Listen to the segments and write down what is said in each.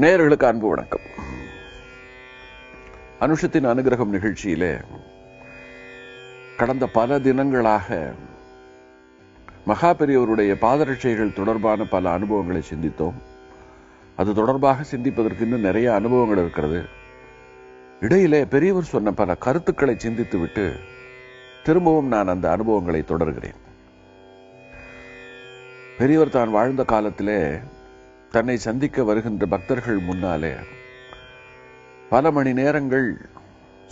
நேர்களுக்கு அன்பு வணக்கம். அனுஷத்தின் அனுகிரகம் நிகழ்ச்சியிலே கடந்த பல தினங்களாக மகா பெரியவருடைய பாதரட்சைகள் தொடர்பான பல அனுபவங்களை சிந்தித்தோம். அது தொடர்பாக சிந்திப்பதற்கு இன்னும் நிறைய அனுபவங்கள் இருக்கிறது. இடையிலே பெரியவர் சொன்ன பல கருத்துக்களை சிந்தித்துவிட்டு திரும்பவும் நான் அந்த அனுபவங்களை தொடர்கிறேன். பெரியவர் தான் வாழ்ந்த காலத்திலே தன்னை சந்திக்க வருகின்ற பக்தர்கள் முன்னாலே பல மணி நேரங்கள்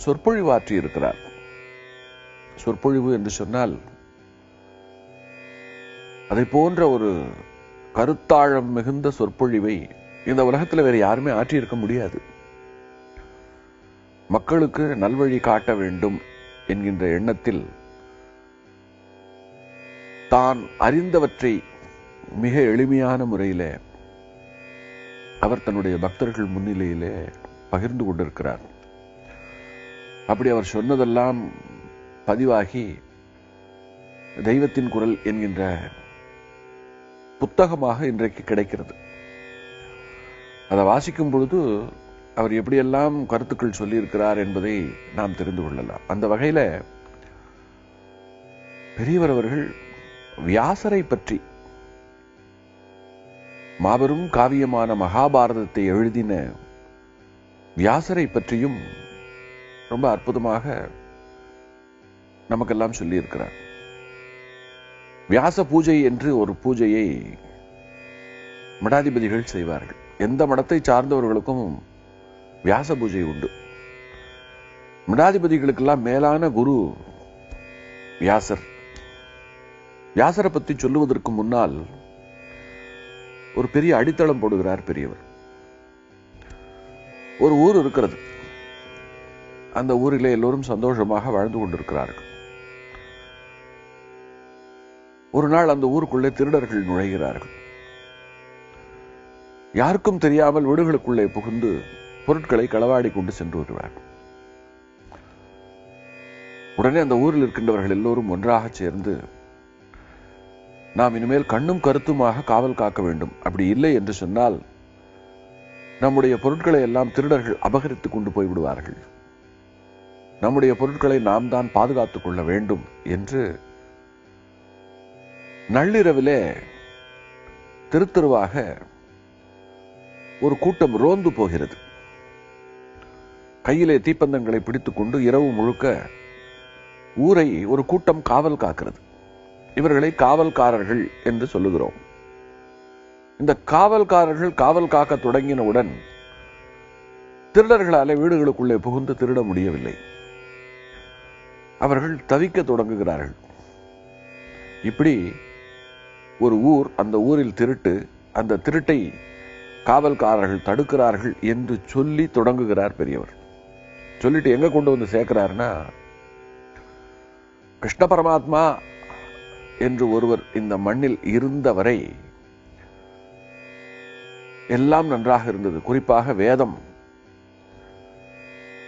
சொற்பொழிவாற்றி இருக்கிறார். சொற்பொழிவு என்று சொன்னால் அதை போன்ற ஒரு கருத்தாழம் மிகுந்த சொற்பொழிவை இந்த உலகத்தில் வேற யாருமே ஆற்றியிருக்க முடியாது. மக்களுக்கு நல்வழி காட்ட வேண்டும் என்கின்ற எண்ணத்தில் தான் அறிந்தவற்றை மிக எளிமையான முறையிலே அவர் தன்னுடைய பக்தர்கள் முன்னிலையிலே பகிர்ந்து கொண்டிருக்கிறார். அப்படி அவர் சொன்னதெல்லாம் பதிவாகி தெய்வத்தின் குரல் என்கின்ற புத்தகமாக இன்றைக்கு கிடைக்கிறது. அதை வாசிக்கும் பொழுது அவர் எப்படியெல்லாம் கருத்துக்கள் சொல்லியிருக்கிறார் என்பதை நாம் தெரிந்து கொள்ளலாம். அந்த வகையில பெரியவர் அவர்கள் வியாசரை பற்றி மாபெரும் காவியமான மகாபாரதத்தை எழுதின வியாசரை பற்றியும் ரொம்ப அற்புதமாக நமக்கெல்லாம் சொல்லியிருக்கிறார். வியாச பூஜை என்று ஒரு பூஜையை மடாதிபதிகள் செய்வார்கள். எந்த மடத்தை சார்ந்தவர்களுக்கும் வியாச பூஜை உண்டு. மடாதிபதிகளுக்கெல்லாம் மேலான குரு வியாசர். வியாசரை பற்றி சொல்லுவதற்கு முன்னால் ஒரு பெரிய அடித்தளம் போடுகிறார் பெரியவர். ஒரு ஊர் இருக்கிறது. அந்த ஊரிலே எல்லோரும் சந்தோஷமாக வாழ்ந்து கொண்டிருக்கிறார்கள். ஒரு நாள் அந்த ஊருக்குள்ளே திருடர்கள் நுழைகிறார்கள். யாருக்கும் தெரியாமல் வீடுகளுக்குள்ளே புகுந்து பொருட்களை களவாடி கொண்டு சென்று வருவார்கள். உடனே அந்த ஊரில் இருக்கின்றவர்கள் எல்லோரும் ஒன்றாக சேர்ந்து நாம் இனிமேல் கண்ணும் கருத்துமாக காவல் காக்க வேண்டும். அப்படி இல்லை என்று சொன்னால் நம்முடைய பொருட்களை எல்லாம் திருடர்கள் அபகரித்துக் கொண்டு போய் விடுவார்கள் நம்முடைய பொருட்களை நாம் தான் பாதுகாத்துக் கொள்ள வேண்டும் என்று நள்ளிரவிலே திருத்தருவாக ஒரு கூட்டம் ரோந்து போகிறது. கையிலே தீப்பந்தங்களை பிடித்துக்கொண்டு இரவு முழுக்க ஊரை ஒரு கூட்டம் காவல் காக்கிறது. இவர்களை காவல்காரர்கள் என்று சொல்லுகிறோம். இந்த காவல்காரர்கள் காவல் காக்க தொடங்கினவுடன் திருடர்களாலே வீடுகளுக்குள்ளே புகுந்து திருட முடியவில்லை. அவர்கள் தவிக்க தொடங்குகிறார்கள். இப்படி ஒரு ஊர் அந்த ஊரில் திருட்டு அந்த திருட்டை காவல்காரர்கள் தடுக்கிறார்கள் என்று சொல்லி தொடங்குகிறார் பெரியவர். சொல்லிட்டு எங்க கொண்டு வந்து சேர்க்கிறார்னா கிருஷ்ண பரமாத்மா என்று ஒருவர் இந்த மண்ணில் இருந்தவரை எல்லாம் நன்றாக இருந்தது. குறிப்பாக வேதம்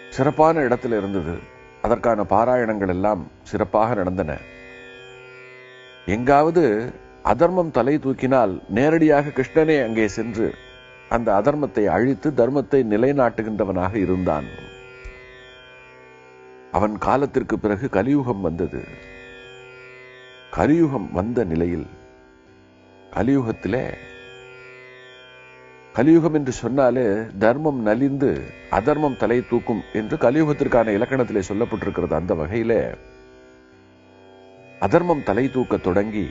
சிறப்பான இடத்தில் இருந்தது. அதற்கான பாராயணங்கள் எல்லாம் சிறப்பாக நடந்தன. எங்காவது அதர்மம் தலை தூக்கினால் நேரடியாக கிருஷ்ணனே அங்கே சென்று அந்த அதர்மத்தை அழித்து தர்மத்தை நிலைநாட்டுகின்றவனாக இருந்தான். அவன் காலத்திற்கு பிறகு கலியுகம் வந்தது. கலியுகம் வந்த நிலையில் கலியுகத்திலே கலியுகம் என்று சொன்னாலே தர்மம் நலிந்து அதர்மம் தலை தூக்கும் என்று கலியுகத்திற்கான இலக்கணத்திலே சொல்லப்பட்டிருக்கிறது. அந்த வகையிலே அதர்மம் தலை தூக்க தொடங்கி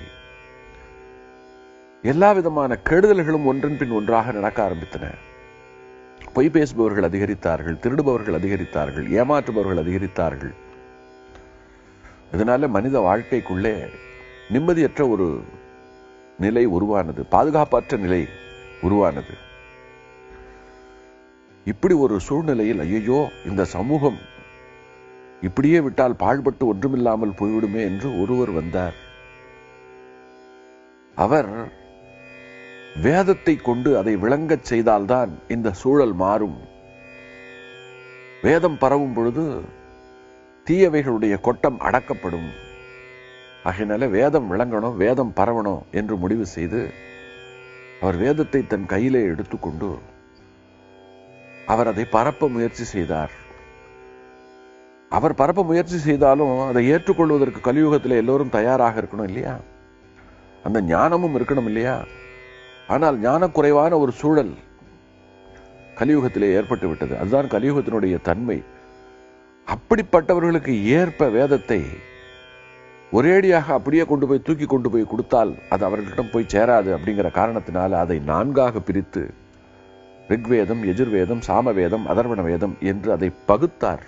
எல்லா விதமான கெடுதல்களும் ஒன்றன் பின் ஒன்றாக நடக்க ஆரம்பித்தன. பொய் பேசுபவர்கள் அதிகரித்தார்கள் திருடுபவர்கள் அதிகரித்தார்கள் ஏமாற்றுபவர்கள் அதிகரித்தார்கள். இதனால மனித வாழ்க்கைக்குள்ளே நிம்மதியற்ற ஒரு நிலை உருவானது பாதுகாப்பற்ற நிலை உருவானது. இப்படி ஒரு சூழ்நிலையில் ஐயோ இந்த சமூகம் இப்படியே விட்டால் பாழ்பட்டு ஒன்றுமில்லாமல் போய்விடுமே என்று ஒருவர் வந்தார். அவர் வேதத்தை கொண்டு அதை விளங்கச் செய்தால்தான் இந்த சூழல் மாறும். வேதம் பரவும் பொழுது தீயவைகளுடைய கொட்டம் அடக்கப்படும். ஆகையினால வேதம் விளங்கணும் வேதம் பரவணும் என்று முடிவு செய்து அவர் வேதத்தை தன் கையிலே எடுத்துக்கொண்டு அவர் அதை பரப்ப முயற்சி செய்தார். அவர் பரப்ப முயற்சி செய்தாலும் அதை ஏற்றுக்கொள்வதற்கு கலியுகத்தில் எல்லோரும் தயாராக இருக்கணும் இல்லையா? அந்த ஞானமும் இருக்கணும் இல்லையா? ஆனால் ஞானக்குறைவான ஒரு சூழல் கலியுகத்திலே ஏற்பட்டு விட்டது. அதுதான் கலியுகத்தினுடைய தன்மை. அப்படிப்பட்டவர்களுக்கு ஏற்ப வேதத்தை ஒரேடியாக அப்படியே கொண்டு போய் தூக்கி கொண்டு போய் கொடுத்தால் அது அவர்களிடம் போய் சேராது அப்படிங்கிற காரணத்தினால அதை நான்காக பிரித்து ரிக்வேதம் எஜுர்வேதம் சாமவேதம் அதர்வண வேதம் என்று அதை பகுத்தார்.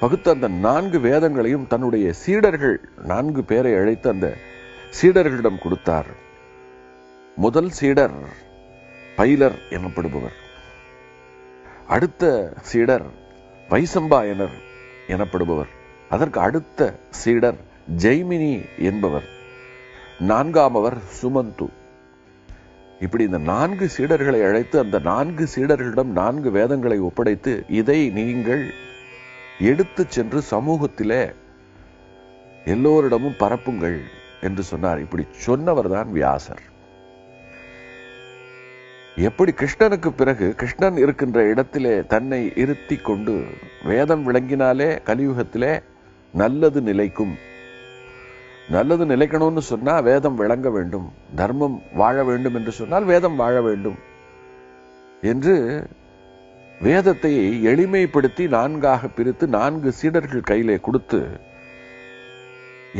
பகுத்த அந்த நான்கு வேதங்களையும் தன்னுடைய சீடர்கள் நான்கு பேரை அழைத்து அந்த சீடர்களிடம் கொடுத்தார். முதல் சீடர் பைலர் எனப்படுபவர். அடுத்த சீடர் வைசம்பாயனர் எனப்படுபவர். அதற்கு அடுத்த சீடர் ஜெய்மினி என்பவர். நான்காமவர் சுமந்து. இப்படி இந்த நான்கு சீடர்களை அழைத்து அந்த நான்கு சீடர்களிடம் நான்கு வேதங்களை ஒப்படைத்து இதை நீங்கள் எடுத்து சென்று சமூகத்திலே எல்லோரிடமும் பரப்புங்கள் என்று சொன்னார். இப்படி சொன்னவர் தான் வியாசர். எப்படி கிருஷ்ணனுக்கு பிறகு கிருஷ்ணன் இருக்கின்ற இடத்திலே தன்னை இருத்தி கொண்டு வேதம் விளங்கினாலே கலியுகத்திலே நல்லது நிலைக்கும். நல்லது நிலைக்கணும்னு சொன்னா வேதம் விளங்க வேண்டும். தர்மம் வாழ வேண்டும் என்று சொன்னால் வேதம் வாழ வேண்டும். என்று வேதத்தை எளிமைப்படுத்தி நான்காக பிரித்து நான்கு சீடர்கள் கையிலே கொடுத்து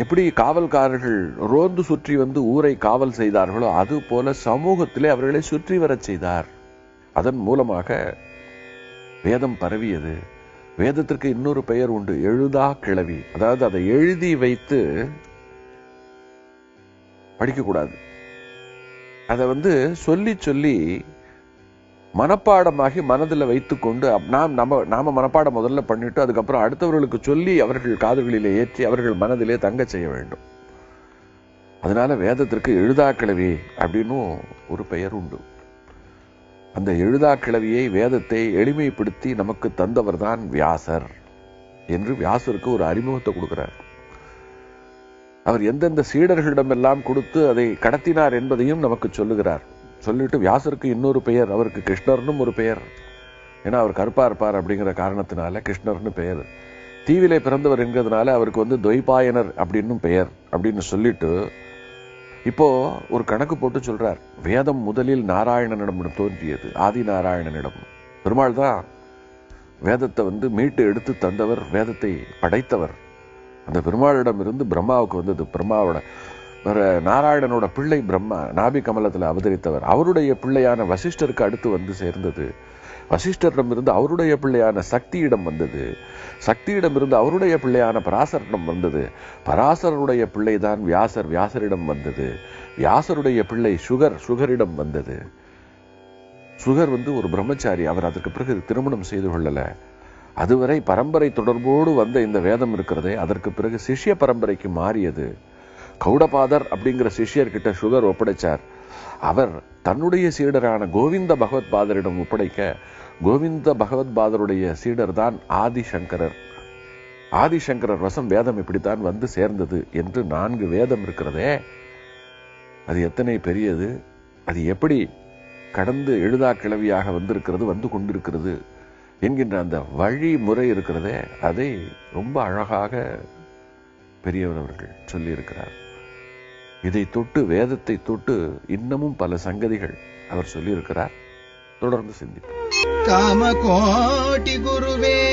எப்படி காவல்காரர்கள் ரோந்து சுற்றி வந்து ஊரை காவல் செய்தார்களோ அது போல சமூகத்திலே அவர்களை சுற்றி வரச் செய்தார். அதன் மூலமாக வேதம் பரவியது. வேதத்திற்கு இன்னொரு பெயர் உண்டு எழுதா கிளவி அதாவது அதை எழுதி வைத்து படிக்கக்கூடாது. அதை வந்து சொல்லி சொல்லி மனப்பாடமாகி மனதில் வைத்துக்கொண்டு நாம் நம்ம நாம மனப்பாடம் முதல்ல பண்ணிட்டு அதுக்கப்புறம் அடுத்தவர்களுக்கு சொல்லி அவர்கள் காதுகளிலே ஏற்றி அவர்கள் மனதிலே தங்க செய்ய வேண்டும். அதனால வேதத்திற்கு எழுதா கிளவி அப்படின்னும் ஒரு பெயர் உண்டு. அந்த எழுதா கிளவியை வேதத்தை எளிமைப்படுத்தி நமக்கு தந்தவர் தான் வியாசர் என்று வியாசருக்கு ஒரு அறிமுகத்தை கொடுக்கிறார். அவர் எந்தெந்த சீடர்களிடமெல்லாம் கொடுத்து அதை கடத்தினார் என்பதையும் நமக்கு சொல்லுகிறார். சொல்லிட்டு வியாசருக்கு இன்னொரு பெயர் அவருக்கு கிருஷ்ணர்னும் ஒரு பெயர். ஏன்னா அவர் கருப்பா இருப்பார் அப்படிங்கிற காரணத்தினால கிருஷ்ணர்னு பெயர். தீவிலே பிறந்தவர் என்கிறதுனால அவருக்கு வந்து துவைபாயனர் அப்படின்னும் பெயர் அப்படின்னு சொல்லிட்டு இப்போ ஒரு கணக்கு போட்டு சொல்றார் வேதம் முதலில் நாராயணனிடம் தோன்றியது ஆதி நாராயணனிடம் பெருமாள் தான் வேதத்தை வந்து மீட்டு எடுத்து தந்தவர் வேதத்தை படைத்தவர். அந்த பெருமாளிடம் இருந்து பிரம்மாவுக்கு வந்தது பிரம்மாவோட நாராயணனோட பிள்ளை பிரம்மா நாபி கமலத்தில் அவதரித்தவர். அவருடைய பிள்ளையான வசிஷ்டருக்கு அடுத்து வந்து சேர்ந்தது. வசிஷ்டரிடம் இருந்து அவருடைய பிள்ளையான சக்தியிடம் வந்தது. சக்தியிடம் இருந்து அவருடைய பிள்ளையான பராசரிடம் வந்தது. பராசரருடைய பிள்ளைதான் வியாசர் வியாசரிடம் வந்தது. வியாசருடைய பிள்ளை சுகர் சுகரிடம் வந்தது. சுகர் வந்து ஒரு பிரம்மச்சாரி அவர் அதற்கு பிறகு திருமணம் செய்து கொள்ளலை. அதுவரை பரம்பரை தொடர்போடு வந்த இந்த வேதம் இருக்கிறதே அதற்கு பிறகு சிஷ்ய பரம்பரைக்கு மாறியது. கௌடபாதர் அப்படிங்கிற சிஷ்யர்கிட்ட சுகர் ஒப்படைச்சார். அவர் தன்னுடைய சீடரான கோவிந்த பகவத் பாதரிடம் ஒப்படைக்க கோவிந்த பகவத் பாதருடைய சீடர் தான் ஆதிசங்கரர். ஆதிசங்கரர் வசம் வேதம் இப்படித்தான் வந்து சேர்ந்தது என்று நான்கு வேதம் இருக்கிறதே. அது எத்தனை பெரியது? அது எப்படி கடந்து எழுதா கிளவியாக வந்திருக்கிறது வந்து கொண்டிருக்கிறது என்கின்ற அந்த வழிமுறை இருக்கிறதே. அதை ரொம்ப அழகாக பெரியவர் அவர்கள் சொல்லியிருக்கிறார். இதை தொட்டு வேதத்தை தொட்டு இன்னமும் பல சங்கதிகள் அவர் சொல்லியிருக்கிறார். தொடர்ந்து சிந்திப்போம். காம கோட்டி குருவே